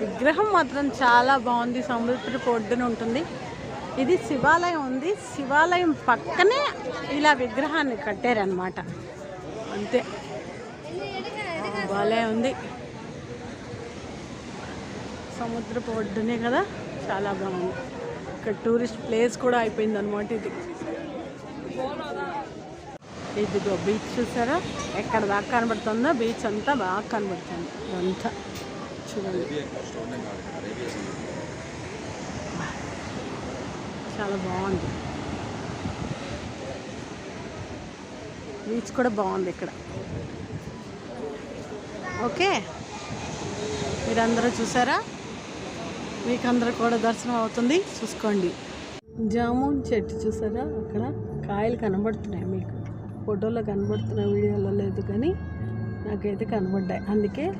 విగ్రహం మాత్రం చాలా బాగుంది. సముద్రపు ఒడ్డున ఉంటుంది. ఇది శివాలయం ఉంది. శివాలయం పక్కనే ఇలా విగ్రహాన్ని కట్టారనమాట అంతే. బాలే ఉంది. సముద్రపు పొడ్డునే కదా? చాలా బాగుంది. ఇక్కడ టూరిస్ట్ ప్లేస్ కూడా అయిపోయింది అనమాట ఇది. ఇదిగో బీచ్ చూసారా? ఎక్కడ దాకా కనబడుతుందో? బీచ్ అంతా బాగా కనబడుతుంది. ఇదంతా చాలా బాగుంది. బీచ్ కూడా బాగుంది ఇక్కడ. ఓకే. మీరందరూ చూసారా? మీకు అందరూ కూడా దర్శనం అవుతుంది. చూసుకోండి. జామున్ చెట్టు చూసారా? అక్కడ కాయలు కనబడుతున్నాయి మీకు. ఫోటోలో కనబడుతున్నాయి వీడియోలో లేదు కానీ నాకైతే కనబడ్డాయి. అందుకే